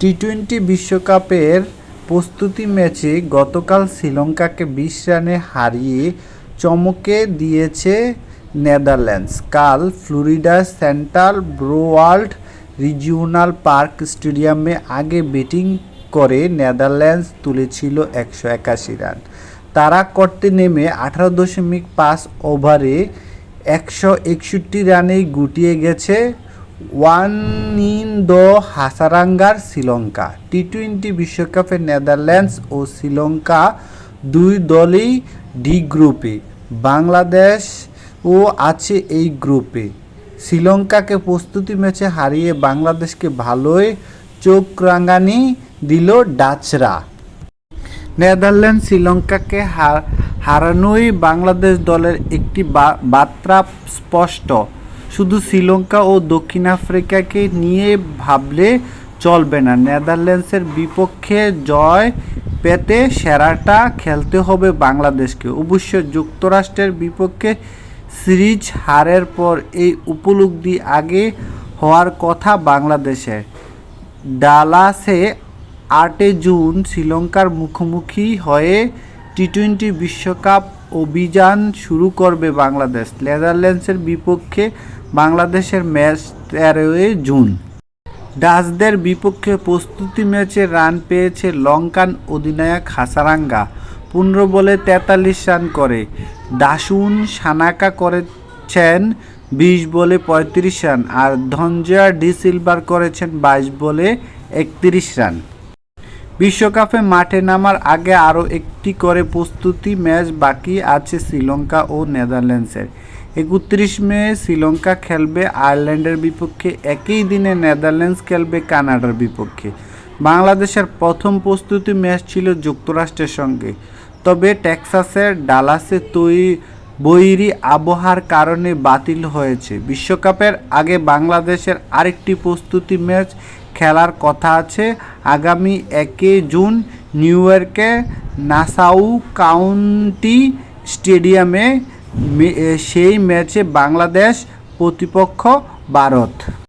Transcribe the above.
T twenty বিশ্বকাপের প্রস্তুতি ম্যাচে গতকাল শ্রীলঙ্কাকে বিশ রানে হারিয়ে চমকে দিয়েছে নেদারল্যান্ডস। কাল Florida central Broward regional park স্টেডিয়ামে আগে ব্যাটিং করে নেদারল্যান্ডস তুলেছিল একশো একাশি রান। তারা করতে নেমে আঠারো দশমিক পাঁচ ওভারে একশো একষট্টি রানেই গুটিয়ে গেছে ওয়ান ইন দ্য হাসারাঙ্গার শ্রীলঙ্কা টি টোয়েন্টি বিশ্বকাপে নেদারল্যান্ডস ও শ্রীলঙ্কা দুই দলই ডি গ্রুপে বাংলাদেশ ও আছে এই গ্রুপে শ্রীলঙ্কাকে প্রস্তুতি ম্যাচে হারিয়ে বাংলাদেশকে ভালোই চোখ রাঙানি দিল ডাচরা। নেদারল্যান্ড শ্রীলঙ্কাকে হারানোই বাংলাদেশ দলের একটি বার্তা স্পষ্ট। শুধু শ্রীলঙ্কা ও দক্ষিণ আফ্রিকাকে নিয়ে ভাবলে চলবে না। নেদারল্যান্ডসের বিপক্ষে জয় পেতে সেরাটা খেলতে হবে বাংলাদেশকে। অবশ্য যুক্তরাষ্ট্রের বিপক্ষে সিরিজ হারের পর এই উপলব্ধি আগে হওয়ার কথা বাংলাদেশের ডালাসে আটে জুন শ্রীলঙ্কার মুখোমুখি হয়ে টি টোয়েন্টি বিশ্বকাপ অভিযান শুরু করবে বাংলাদেশ। নেদারল্যান্ডসের বিপক্ষে বাংলাদেশের ম্যাচ তেরোই জুন। ডাচদের বিপক্ষে প্রস্তুতি ম্যাচে রান পেয়েছে লঙ্কান অধিনায়ক হাসারাঙ্গা। পনেরো বলে তেতাল্লিশ রান করে। দাসুন সানাকা করেছেন বিশ বলে পঁয়ত্রিশ রান আর ধনজয়া ডি সিলভার করেছেন বাইশ বলে একত্রিশ রান। বিশ্বকাপে মাঠে নামার আগে আরও একটি করে প্রস্তুতি ম্যাচ বাকি আছে শ্রীলঙ্কা ও নেদারল্যান্ডসের। একত্রিশ মে শ্রীলঙ্কা খেলবে আয়ারল্যান্ডের বিপক্ষে, একই দিনে নেদারল্যান্ডস খেলবে কানাডার বিপক্ষে। বাংলাদেশের প্রথম প্রস্তুতি ম্যাচ ছিল যুক্তরাষ্ট্রের সঙ্গে। তবে টেক্সাসের ডালাসে তৈরি বৈরী আবহাওয়ার কারণে বাতিল হয়েছে। বিশ্বকাপের আগে বাংলাদেশের আরেকটি প্রস্তুতি ম্যাচ খেলার কথা আছে। আগামী একে জুন নিউ ইয়র্কে নাসাউ কাউন্টি স্টেডিয়ামে সেই ম্যাচে বাংলাদেশ প্রতিপক্ষ ভারত।